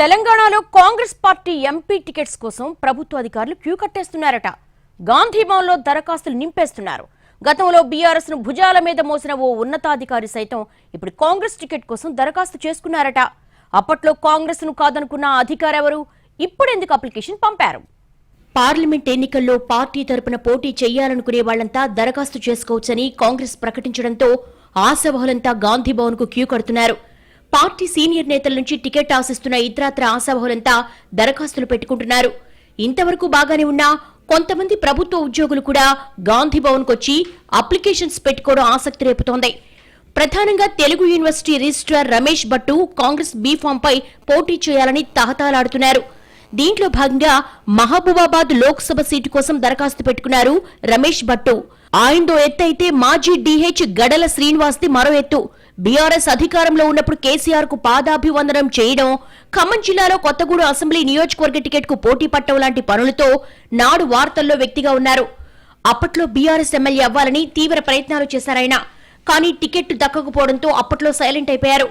తెలంగాణలో Congress party MP tickets కోసం ప్రభుత్వ అధికారులు క్యూ కట్టేస్తున్నారట. గాంధీ భవన్లో దరఖాస్తులు నింపేస్తున్నారు. గతంలో బీఆర్ఎస్ను భుజాల మీద మోసిన ఓ ఉన్నతాధికారి సైతం ఇప్పుడు కాంగ్రెస్ టికెట్ కోసం దరఖాస్తు చేసుకున్నారట. అప్పట్లో కాంగ్రెస్ను కాదనుకున్న అధికారెవరు ఇప్పుడెందుకు అప్లికేషన్ పంపారు? పార్లమెంట్ ఎన్నికల్లో పార్టీ తరపున పోటీ చేయాలనుకునే వాళ్ళంతా దరఖాస్తు చేసుకోవచ్చని కాంగ్రెస్ ప్రకటించడంతో ఆశావహులంతా గాంధీ భవన్కు క్యూ కడుతున్నారు. పార్టీ సీనియర్ నేతల నుంచి టికెట్ ఆశిస్తున్న ఇతరాత్ర ఆశాభావులంతా దరఖాస్తులు పెట్టుకుంటున్నారు. ఇంతవరకు బాగానే ఉన్నా కొంతమంది ప్రభుత్వ ఉద్యోగులు కూడా గాంధీ భవన్ కొచ్చి అప్లికేషన్స్ పెట్టుకోవడం ఆసక్తి రేపుతోంది. ప్రధానంగా Telugu university registrar Ramesh Bhattu Congress B form పై పోటీ చేయాలని తహతాలాడుతున్నారు దీంట్లో భాగంగా మహబూబాబాద్ లోక్సభ సీటు కోసం దరఖాస్తు పెట్టుకున్నారు రమేష్ భట్టు. ఆయనదో ఎత్తు అయితే మాజీ డీహెచ్ గడల శ్రీనివాస్ది మరో ఎత్తు. బీఆర్ఎస్ అధికారంలో ఉన్నప్పుడు కేసీఆర్కు పాదాభివందనం చేయడం ఖమ్మం జిల్లాలో కొత్తగూడ అసెంబ్లీ నియోజకవర్గ టికెట్కు పోటీ పట్టడం లాంటి పనులతో నాడు వార్తల్లో వ్యక్తిగా ఉన్నారు. అప్పట్లో బీఆర్ఎస్ ఎమ్మెల్యే అవ్వాలని తీవ్ర ప్రయత్నాలు చేశారాయన కానీ టికెట్ దక్కకపోవడంతో అప్పట్లో సైలెంట్ అయిపోయారు.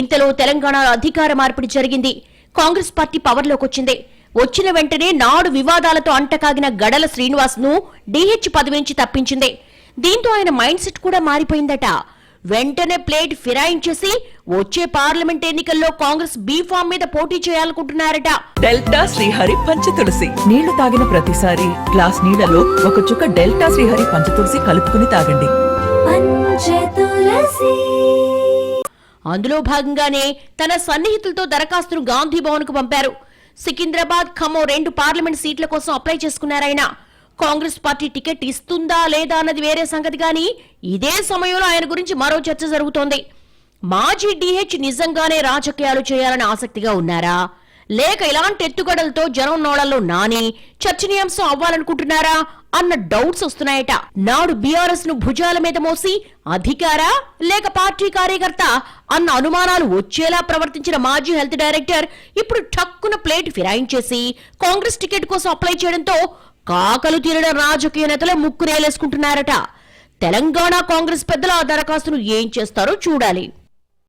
ఇంతలో తెలంగాణలో అధికార మార్పిడి జరిగింది. కాంగ్రెస్ పార్టీ పవర్లోకి వచ్చింది. వచ్చిన వెంటనే నాడు వివాదాలతో అంటకాగిన గడల శ్రీనివాస్ను డీహెచ్ పదవి నుంచి తప్పించింది. దీంతో ఆయన మైండ్ సెట్ కూడా మారిపోయిందట. వెంటనే ప్లేట్ ఫిరాయించేసి వచ్చే పార్లమెంట్ ఎన్నికల్లో కాంగ్రెస్ బీఫామ్ మీద పోటీ చేయాలనుకుంటున్నారట. డెల్టా శ్రీహరి పంచతులసి నీళ్ళు తాగిన ప్రతిసారి గ్లాస్ నీళ్ళలో ఒక చుక్క డెల్టా శ్రీహరి పంచతులసి కలుపుకుని తాగండి. పంచతులసి అందులో భాగంగానే తన సన్నిహితులతో దరఖాస్తును గాంధీ భవన్కు పంపారు. సికింద్రాబాద్ ఖమ్మం రెండు పార్లమెంట్ సీట్ల కోసం అప్లై చేసుకున్నారాయన. కాంగ్రెస్ పార్టీ టికెట్ ఇస్తుందా లేదా అన్నది వేరే సంగతి కానీ ఇదే సమయంలో ఆయన గురించి మరో చర్చ జరుగుతోంది. మాజీ డిహెచ్ నిజంగానే రాజకీయాలు చేయాలని ఆసక్తిగా ఉన్నారా? లేక ఇలాంటి ఎత్తుగడలతో జనం నోడల్లో నాని చర్చనీయాంశం అవ్వాలనుకుంటున్నారా అన్న డౌట్స్ వస్తున్నాయట. నాడు బీఆర్ఎస్ను భుజాల మీద మోసి అధికారా లేక పార్టీ కార్యకర్త అన్న అనుమానాలు వచ్చేలా ప్రవర్తించిన మాజీ హెల్త్ డైరెక్టర్ ఇప్పుడు ఠక్కున ప్లేట్ ఫిరాయించేసి కాంగ్రెస్ టికెట్ కోసం అప్లై చేయడంతో కాకలు తీరిన రాజకీయ నేతలు ముక్కునేలేసుకుంటున్నారట. తెలంగాణ కాంగ్రెస్ పెద్దల ఆ దరఖాస్తును ఏం చేస్తారో చూడాలి.